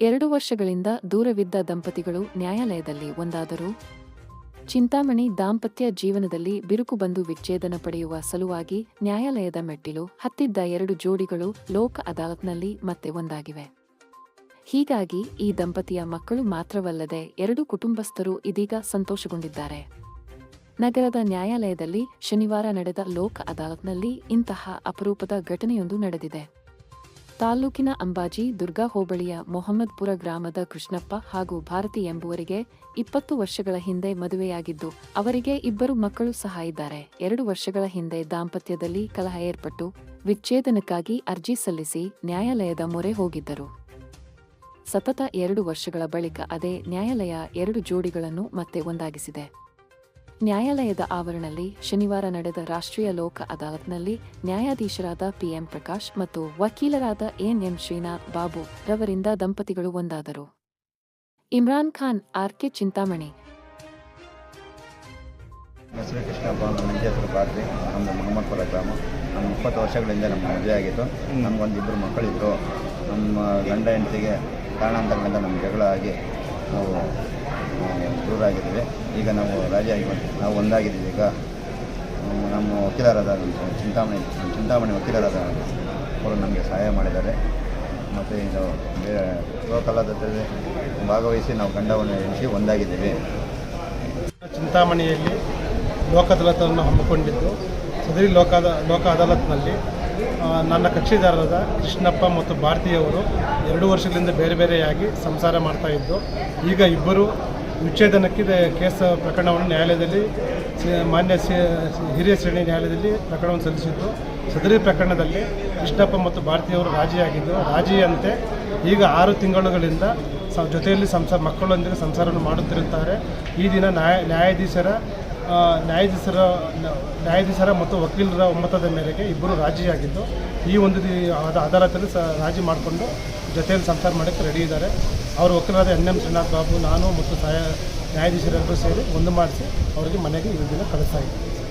ಎರಡು ವರ್ಷಗಳಿಂದ ದೂರವಿದ್ದ ದಂಪತಿಗಳು ನ್ಯಾಯಾಲಯದಲ್ಲಿ ಒಂದಾದರು. ಚಿಂತಾಮಣಿ ದಾಂಪತ್ಯ ಜೀವನದಲ್ಲಿ ಬಿರುಕು ಬಂದು ವಿಚ್ಛೇದನ ಪಡೆಯುವ ಸಲುವಾಗಿ ನ್ಯಾಯಾಲಯದ ಮೆಟ್ಟಿಲು, ಹತ್ತಿದ್ದ ಎರಡು ಜೋಡಿಗಳು ಲೋಕ ಅದಾಲತ್ನಲ್ಲಿ ಮತ್ತೆ ಒಂದಾಗಿವೆ. ಹೀಗಾಗಿ ಈ ದಂಪತಿಯ ಮಕ್ಕಳು ಮಾತ್ರವಲ್ಲದೆ ಎರಡು ಕುಟುಂಬಸ್ಥರು ಇದೀಗ ಸಂತೋಷಗೊಂಡಿದ್ದಾರೆ. ನಗರದ ನ್ಯಾಯಾಲಯದಲ್ಲಿ ಶನಿವಾರ ನಡೆದ ಲೋಕ ಅದಾಲತ್ನಲ್ಲಿ ಇಂತಹ ಅಪರೂಪದ ಘಟನೆಯೊಂದು ನಡೆದಿದೆ. ತಾಲ್ಲೂಕಿನ ಅಂಬಾಜಿ, ದುರ್ಗಾ ಹೋಬಳಿಯ ಮೊಹಮ್ಮದ್ಪುರ ಗ್ರಾಮದ ಕೃಷ್ಣಪ್ಪ ಹಾಗೂ ಭಾರತಿ ಎಂಬುವರಿಗೆ ಇಪ್ಪತ್ತು ವರ್ಷಗಳ ಹಿಂದೆ ಮದುವೆಯಾಗಿದ್ದು, ಅವರಿಗೆ ಇಬ್ಬರು ಮಕ್ಕಳು ಸಹ ಇದ್ದಾರೆ. ಎರಡು ವರ್ಷಗಳ ಹಿಂದೆ ದಾಂಪತ್ಯದಲ್ಲಿ ಕಲಹ ಏರ್ಪಟ್ಟು ವಿಚ್ಛೇದನಕ್ಕಾಗಿ ಅರ್ಜಿ ಸಲ್ಲಿಸಿ ನ್ಯಾಯಾಲಯದ ಮೊರೆ ಹೋಗಿದ್ದರು. ಸತತ ಎರಡು ವರ್ಷಗಳ ಬಳಿಕ ಅದೇ ನ್ಯಾಯಾಲಯ ಎರಡು ಜೋಡಿಗಳನ್ನು ಮತ್ತೆ ಒಂದಾಗಿಸಿದೆ. ನ್ಯಾಯಾಲಯದ ಆವರಣದಲ್ಲಿ ಶನಿವಾರ ನಡೆದ ರಾಷ್ಟ್ರೀಯ ಲೋಕ ಅದಾಲತ್ನಲ್ಲಿ ನ್ಯಾಯಾಧೀಶರಾದ ಪಿಎಂ ಪ್ರಕಾಶ್ ಮತ್ತು ವಕೀಲರಾದ ಎನ್ಎಂ ಶ್ರೀನಾಥ್ ಬಾಬು ರವರಿಂದ ದಂಪತಿಗಳು ಒಂದಾದರು. ಇಮ್ರಾನ್ ಖಾನ್, ಆರ್ಕೆ ಚಿಂತಾಮಣಿ. ನನ್ನ ಹೆಸರು ಕೃಷ್ಣಪ್ಪ ನಮ್ಮ ಹೆಂಡತಿ ಹೆಸರು ಭಾರತಿ ನಮ್ಮದು ಮೊಹಮ್ಮದ್ಪುರ ಗ್ರಾಮ. ನಮ್ಮ ಇಪ್ಪತ್ತು ವರ್ಷಗಳಿಂದ ನಮ್ಮ ಮದುವೆ ಆಗಿತ್ತು ನಮಗೊಂದು ಇಬ್ಬರು ಮಕ್ಕಳಿದ್ದರು ನಮ್ಮ ಗಂಡ ಹೆಂಡತಿಗೆ ಕಾರಣಾಂತರಗಳಿಂದ ನಮ್ಮ ಜಗಳ ಆಗಿ ನಾವು ದೂರ ಆಗಿದ್ದೀವಿ ಈಗ ನಾವು ರಾಜಿ ಆಗಿ ನಾವು ಒಂದಾಗಿದ್ದೀವಿ ಈಗ. ನಮ್ಮ- ವಕೀಲರಾದ ಚಿಂತಾಮಣಿ ಚಿಂತಾಮಣಿ ವಕೀಲರಾದ ಅವರು ನಮಗೆ ಸಹಾಯ ಮಾಡಿದ್ದಾರೆ. ಮತ್ತು ಇದು ಬೇರೆ ಲೋಕಲಾದಲ್ಲಿ ಭಾಗವಹಿಸಿ ನಾವು ಗಂಡವನ್ನು ಎಣಿಸಿ ಒಂದಾಗಿದ್ದೀವಿ. ಚಿಂತಾಮಣಿಯಲ್ಲಿ ಲೋಕ ಅದಾಲತನ್ನು ಹಮ್ಮಿಕೊಂಡಿದ್ದು. ಸದರಿ ಲೋಕ ಲೋಕ ಅದಾಲತ್ನಲ್ಲಿ ನನ್ನ ಕಕ್ಷಿದಾರರಾದ ಕೃಷ್ಣಪ್ಪ ಮತ್ತು ಭಾರತೀಯವರು ಎರಡು ವರ್ಷಗಳಿಂದ ಬೇರೆ ಬೇರೆಯಾಗಿ ಸಂಸಾರ ಮಾಡ್ತಾ ಇದ್ದು, ಈಗ ಇಬ್ಬರು ವಿಚ್ಛೇದನಕ್ಕೆ ಕೇಸ್ ಪ್ರಕರಣವನ್ನು ನ್ಯಾಯಾಲಯದಲ್ಲಿ ಮಾನ್ಯ ಹಿರಿಯ ಶ್ರೇಣಿ ನ್ಯಾಯಾಲಯದಲ್ಲಿ ಪ್ರಕರಣವನ್ನು ಸಲ್ಲಿಸಿದ್ದು. ಸದರಿ ಪ್ರಕರಣದಲ್ಲಿ ಕೃಷ್ಣಪ್ಪ ಮತ್ತು ಭಾರತೀಯವರು ರಾಜಿಯಾಗಿದ್ದು, ರಾಜಿಯಂತೆ ಈಗ ಆರು ತಿಂಗಳುಗಳಿಂದ ಜೊತೆಯಲ್ಲಿ ಸಂಸಾರ, ಮಕ್ಕಳೊಂದಿಗೆ ಸಂಸಾರವನ್ನು ಮಾಡುತ್ತಿರುತ್ತಾರೆ. ಈ ದಿನ ನ್ಯಾಯ, ನ್ಯಾಯಾಧೀಶರ ನ್ಯಾಯಾಧೀಶರ ನ್ಯಾಯಾಧೀಶರ ಮತ್ತು ವಕೀಲರ ಒಮ್ಮತದ ಮೇರೆಗೆ ಇಬ್ಬರು ರಾಜಿಯಾಗಿದ್ದು, ಈ ಒಂದು ಅದ- ಅದಾಲತಲ್ಲಿ ಸ, ರಾಜಿ ಮಾಡಿಕೊಂಡು ಜೊತೆಯಲ್ಲಿ ಸಂಸಾರ ಮಾಡೋಕ್ಕೆ ರೆಡಿ ಇದ್ದಾರೆ. ಅವರು ವಕೀಲರಾದ ಎನ್ ಎಂ ಶ್ರೀನಾಥ್ ಬಾಬು, ನಾನು ಮತ್ತು ಸಹಾಯ ನ್ಯಾಯಾಧೀಶರೆಲ್ಲರೂ ಸೇರಿ ಒಂದು ಮಾಡಿಸಿ, ಅವರಿಗೆ ಮನೆಗೆ ಈ ದಿನ ಕಳಿಸ್ತಾ ಇದ್ದೀವಿ.